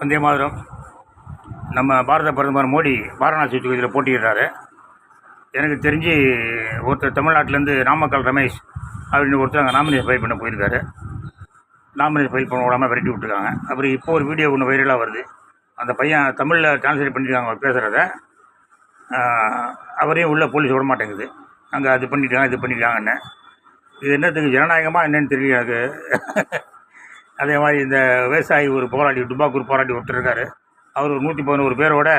வந்தே மாதிரம். நம்ம பாரத பிரதமர் மோடி வாரணாசி தொகுதியில் போட்டியிடுறாரு. எனக்கு தெரிஞ்சு ஒருத்தர் தமிழ்நாட்டிலேருந்து நாமக்கல் ரமேஷ் அப்படின்னு ஒருத்தர் அங்கே நாமினேஷன் ஃபைல் பண்ண போயிருக்காரு. நாமினேஷன் ஃபைல் பண்ண விடாமல் விரட்டி விட்டுருக்காங்க. அப்புறம் இப்போ ஒரு வீடியோ ஒன்று வைரலாக வருது. அந்த பையன் தமிழில் டிரான்ஸ்லேட் பண்ணியிருக்காங்க அவர் பேசுகிறத அவரையும் உள்ள போலீஸ் விட மாட்டேங்குது. அங்கே அது பண்ணிட்டாங்க இது பண்ணிட்டாங்கன்னு. இது என்னத்துக்கு ஜனநாயகமாக என்னன்னு தெரியல எனக்கு. அதே மாதிரி இந்த விவசாயி ஒரு போராடி டுபாக்கூர் போராளி ஒருத்தர் இருக்கார். அவர் ஒரு நூற்றி பதினோரு பேரோட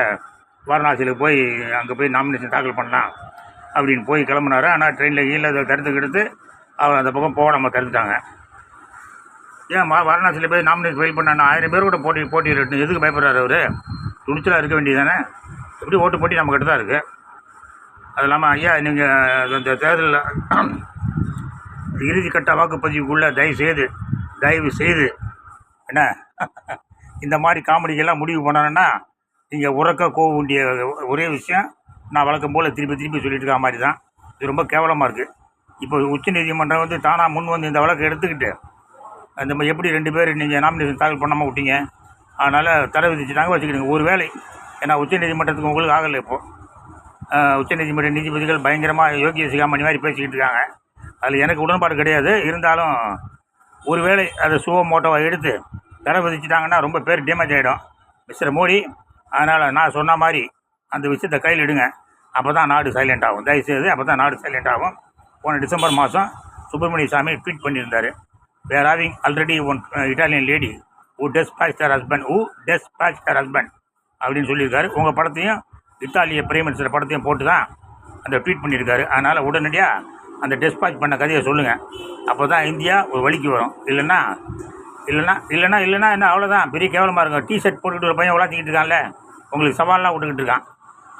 வாரணாசியில் போய் அங்கே போய் நாமினேஷன் தாக்கல் பண்ணலாம் அப்படின்னு போய் கிளம்புனாரு. ஆனால் ட்ரெயினில் கீழே அதை தடுத்து கெடுத்து அவர் அந்த பக்கம் போக நம்ம தடுத்துட்டாங்க. ஏன் வா வாரணாசியில் போய் நாமினேஷன் ஃபைல் பண்ணாங்க ஆயிரம் பேர் கூட போட்டி போட்டியிடட்டும் எதுக்கு பயப்படுறாரு அவர்? துணிச்சலாக இருக்க வேண்டியதானே எப்படி ஓட்டு போட்டி நம்ம கிட்ட தான் இருக்குது அது இல்லாமல் ஐயா நீங்கள் இந்த தேர்தலில் இறுதிக்கட்ட வாக்குப்பதிவுக்குள்ளே தயவுசெய்து தயவு செய்து என்ன? இந்த மாதிரி காமெடிக்கெல்லாம் முடிவு பண்ணணுன்னா நீங்கள் உறக்க கோவ வேண்டிய ஒரே விஷயம் நான் வழக்கம் போல் திருப்பி திருப்பி சொல்லிட்டு இருக்க மாதிரி தான். இது ரொம்ப கேவலமாக இருக்குது இப்போ உச்சநீதிமன்றம் வந்து தானாக முன் வந்து இந்த வழக்கை எடுத்துக்கிட்டு அந்த மாதிரி எப்படி ரெண்டு பேர் நீங்கள் நாமினேஷன் தாக்கல் பண்ணாமல் விட்டீங்க? அதனால் தடை விதிச்சுட்டாங்க வச்சுக்கிடுங்க. ஒரு வேளை ஏன்னா உச்சநீதிமன்றத்துக்கு உங்களுக்கு ஆகலை இப்போது உச்சநீதிமன்ற நீதிபதிகள் பயங்கரமாக யோகிய சிகாமணி மாதிரி பேசிக்கிட்டு இருக்காங்க. அதில் எனக்கு உடன்பாடு கிடையாது. இருந்தாலும் ஒருவேளை அதை சுவ மோட்டோவை எடுத்து தடை விதிச்சிட்டாங்கன்னா ரொம்ப பேர் டேமேஜ் ஆகிடும் மிஸ்டர் மோடி அதனால் நான் சொன்ன மாதிரி அந்த விஷயத்தை கையில் இடுங்க அப்போ தான் நாடு சைலண்ட் ஆகும். தயவுசெய்து அப்போ தான் நாடு சைலண்ட் ஆகும். போன டிசம்பர் மாதம் சுப்பிரமணிய சாமி ட்வீட் பண்ணியிருந்தார். Where having already one Italian lady who dispatch their husband who dispatch their husband அப்படின்னு சொல்லியிருக்காரு. உங்கள் படத்தையும் இத்தாலிய பிரைம் மினிஸ்டர் படத்தையும் போட்டு தான் அந்த ட்வீட் பண்ணியிருக்காரு. அதனால் உடனடியாக அந்த டெஸ்பாச் பண்ண கதையை சொல்லுங்கள் அப்போ தான் இந்தியா ஒரு வழிக்கு வரும். இல்லைன்னா இல்லைன்னா இல்லைன்னா இல்லைன்னா என்ன அவ்வளோதான் பெரிய கேவலமாக இருக்கும். டிஷர்ட் போட்டுக்கிட்டு ஒரு பையன் உலாத்திக்கிட்டு இருக்கான்ல? உங்களுக்கு சவால்லாம் விட்டுக்கிட்டு இருக்கான்.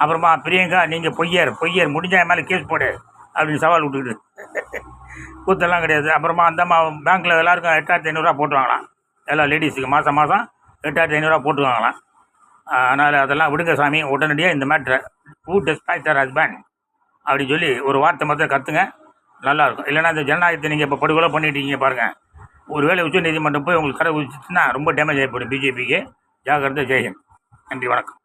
அப்புறமா பிரியங்கா நீங்கள் பொய்யர் பொய்யர் முடிஞ்ச என் மேலே கேஸ் போடு. அப்படின்னு சவால் விட்டுக்கிட்டு. கூத்தெல்லாம் கிடையாது. அப்புறமா அந்த மா பேங்க்கில் எல்லாருக்கும் எட்டாயிரத்தி ஐநூறுரூவா போட்டுவாங்களாம் எல்லா லேடிஸுக்கு மாதம் மாதம் எட்டாயிரத்தி ஐநூறுரூவா போட்டுவாங்களாம் அதனால் அதெல்லாம் விடுங்க சாமி. உடனடியாக இந்த மேட்ரை ஹூ டெஸ்பாய்ட் தர் ஹஸ்பண்ட் அப்படின்னு சொல்லி ஒரு வார்த்தை மொத்தம் கற்றுங்க நல்லாயிருக்கும். இல்லைன்னா இந்த ஜனநாயகத்தை நீங்கள் இப்போ படுகொலை பண்ணிட்டீங்க பாருங்கள் ஒருவேளை வேளை உச்சநீதிமன்றம் போய் உங்களுக்கு கடை குதிச்சுன்னா ரொம்ப டேமேஜ் ஆகிப்படும் பிஜேபிக்கு ஜாகிரதை ஜெயஹிந்த். நன்றி வணக்கம்.